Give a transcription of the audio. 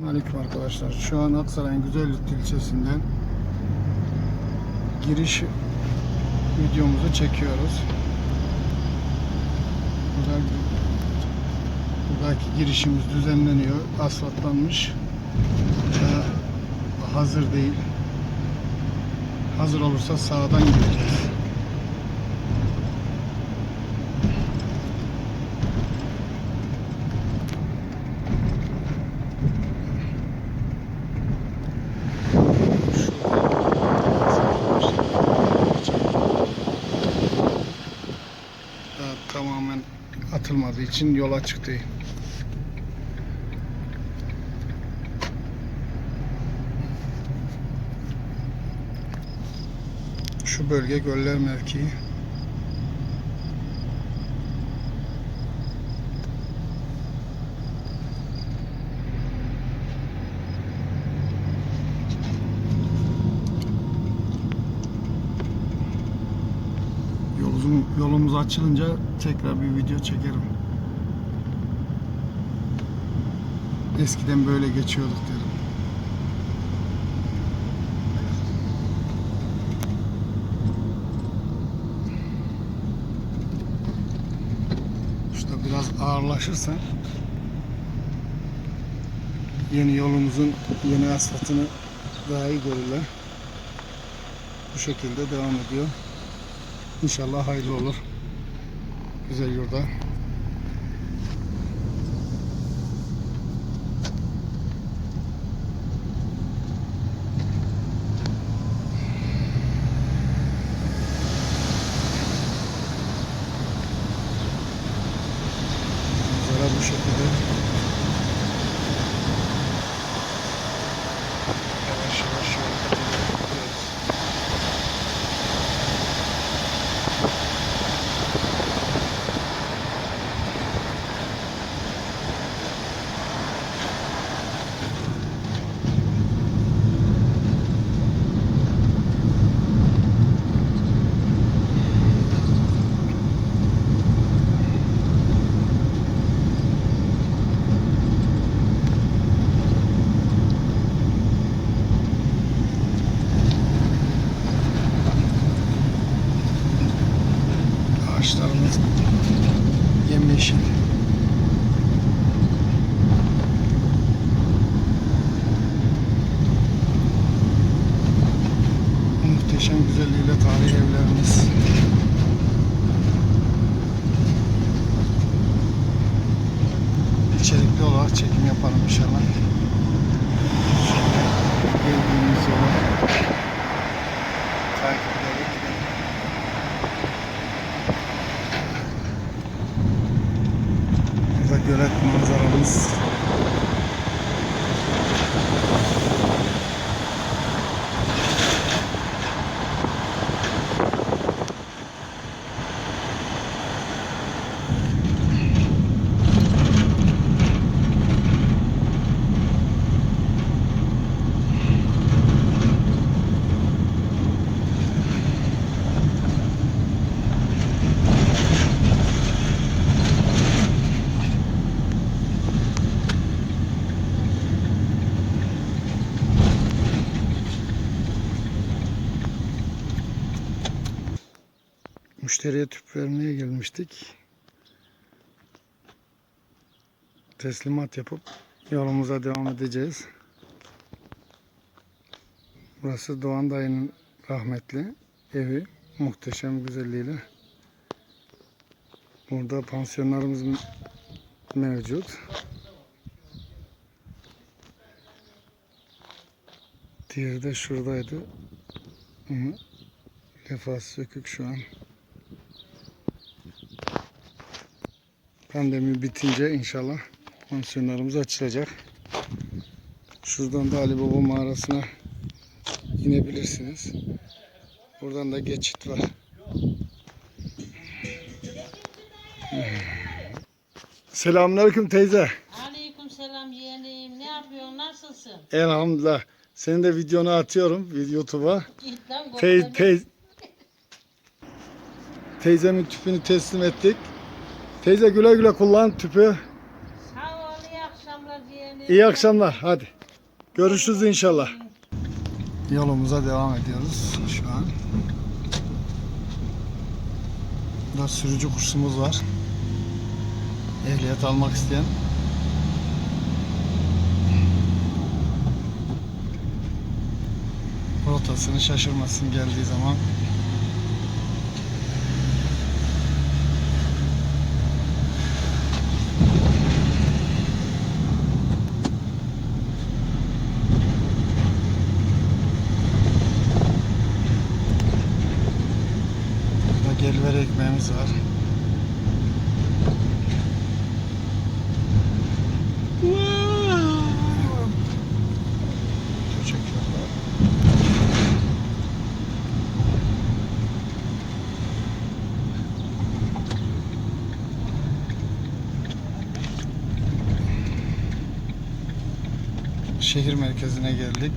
Aleyküm arkadaşlar. Şu an Aksaray'ın Güzellik ilçesinden giriş videomuzu çekiyoruz. Burada, buradaki girişimiz düzenleniyor. Asfaltlanmış. Hazır değil. Hazır olursa sağdan gideceğiz. Daha tamamen atılmadığı için yol açık. Şu bölge Göller mevkii. Yolumuz, açılınca tekrar bir video çekerim. Eskiden böyle geçiyorduk derim. İşte biraz ağırlaşırsa yeni yolumuzun yeni asfaltını daha iyi görürler. Bu şekilde devam ediyor. İnşallah hayırlı olur. Güzel yurda. Bu şekilde. Yemyeşil. Muhteşem güzelliğiyle tarihi evlerimiz. İçerikli olarak çekim yaparım inşallah. Müşteriye tüp vermeye gelmiştik. Teslimat yapıp yolumuza devam edeceğiz. Burası Doğan dayının rahmetli evi. Muhteşem güzelliğiyle. Burada pansiyonlarımız mevcut. Diğeri de şuradaydı. Ama lefası sökük şu an. Pandemi bitince inşallah pansiyonlarımız açılacak. Şuradan da Ali Baba mağarasına inebilirsiniz. Buradan da geçit var. Selamünaleyküm teyze. Aleyküm selam yeğenim. Ne yapıyorsun? Nasılsın? Elhamdülillah. Senin de videonu atıyorum YouTube'a. Korkma. tey, teyzemin tüpünü teslim ettik. Teyze güle güle kullan tüpü. Sağ ol iyi akşamlar yeğenim. İyi akşamlar. Hadi. Görüşürüz inşallah. Yolumuza devam ediyoruz şu an. Burada sürücü kursumuz var. Ehliyet almak isteyen. Rotasını şaşırmasın geldiği zaman. Burada gelver ekmeğimiz var. Şehir merkezine geldik.